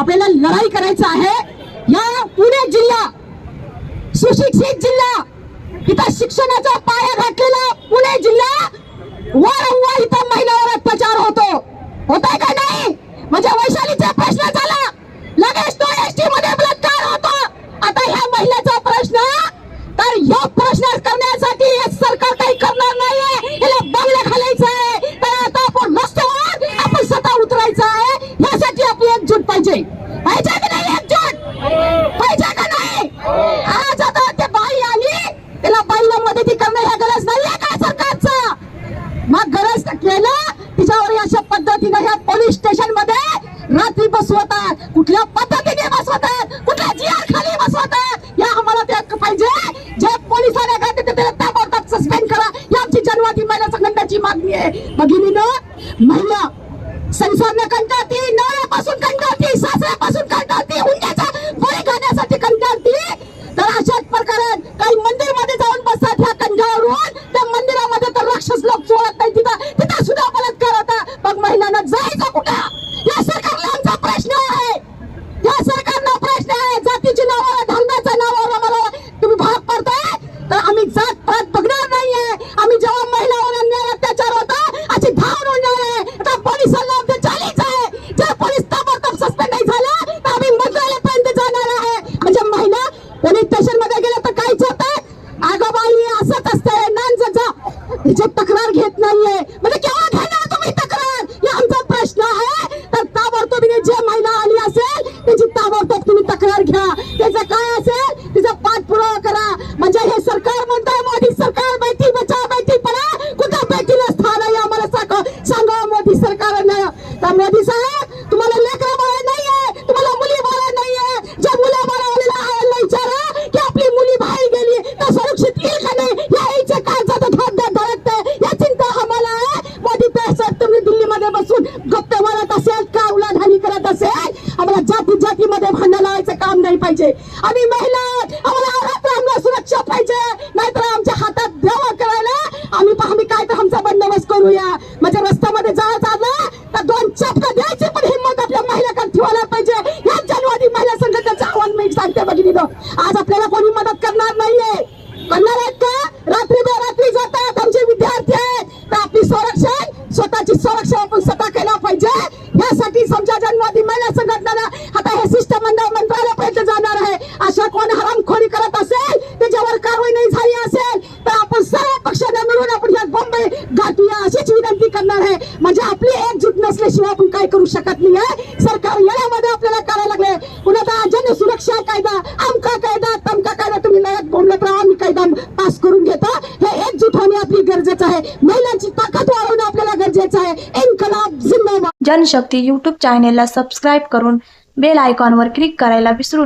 आपल्याला लढाई करायचं आहे. या पुणे जिल्हा सुशिक्षित जिल्हा इथं शिक्षणाचा पाया घातलेला पुणे जिल्हा वारंवार इथं महिलावर अत्याचार होतो. होत आहे का नाही? म्हणजे वैशालीचा प्रश्न झाला. लगेच तो एसटी मध्ये बलात्कार होतो. आता ह्या महिलाचा संघटनाची मागणी आहे भगिनीनं महिला संसारनं कंटाळती नवऱ्यापासून कंटाळती सासऱ्यापासून कंटाळती हुंड्याचा बळी खाण्यासाठी कंटाळती. तर अशाच प्रकारे काही मंदिरमध्ये जाऊन बसतात ह्या कंजावरून त्या मंदिरामध्ये तर राक्षस लोक चोळत नाही तिथं. तिथं सुद्धा बलात्कार होता मग महिलांना जायचं कुठं? या सरकारला आमचा प्रश्न आहे. या सरकारला प्रश्न आहे. जातीची नावाला धर्माच्या नावाला मला तुम्ही भाग पडताय. तर आम्ही जात पोलीस स्टेशनमध्ये गेलं तर काहीच होत अगं बाई असंच असतंय. नांजा तिची तक्रार घेत नाहीये. म्हणजे केव्हा घेणार तुम्ही तक्रार? हे आमचा प्रश्न आहे. तर ताबडतोब जे महिला आली असेल त्याची ताबडतोब तुम्ही तक्रार घ्या. त्याचं काय असेल तिचा पाठपुरावा करा. म्हणजे हे सरकार म्हणतंय मोदी सरकार बेटी बचाव बेटी पडा कुठं बेटीला स्थान आहे? आम्हाला सांगा मोदी सरकारनं तर मोदी साहेब तुम्हाला लेकर जाती भांडण लावायचं काम नाही पाहिजे. आम्ही महिला आम्हाला आम्हाला सुरक्षा पाहिजे. नाहीतर आमच्या हातात द्यावं करायला आम्ही आम्ही काय तर आमचा बंदोबस्त करूया. म्हणजे रस्त्यामध्ये जायचं आलं तर दोन चपका द्यायची पण हिंमत आपल्या महिलाकडे ठेवायला पाहिजे. या जानेवारी महिला संघटनेचं आव्हान मी सांगते भगिनीनो. आज आपल्याला कोणी मदत करणार नाहीये. करणार आहेत का? रात्री बेरात्री जातात आमचे विद्यार्थी आहेत. तर आपली संरक्षण स्वतःची संरक्षण आपण स्वतः केलं करणार आहे. म्हणजे आपली एकजूट नसल्याशिवाय आपण काय करू शकत नाही आहे सरकार येण्यामध्ये आपल्याला करायला लागले. पुन्हा आता जन सुरक्षा कायदा आमका कायदा तमका कायदा तुम्ही नयात बोलत राहा आम्ही कायदा पास करून घेतो. हे एकजूट होणे आपली गरजेचं आहे. महिलांची ताकद वाढवणं आपल्याला गरजेचं आहे. इन्कलाब जिंदाबाद. जनशक्ती यूट्यूब चॅनेलला सबस्क्राईब करून बेल आयकॉनवर क्लिक करायला विसरू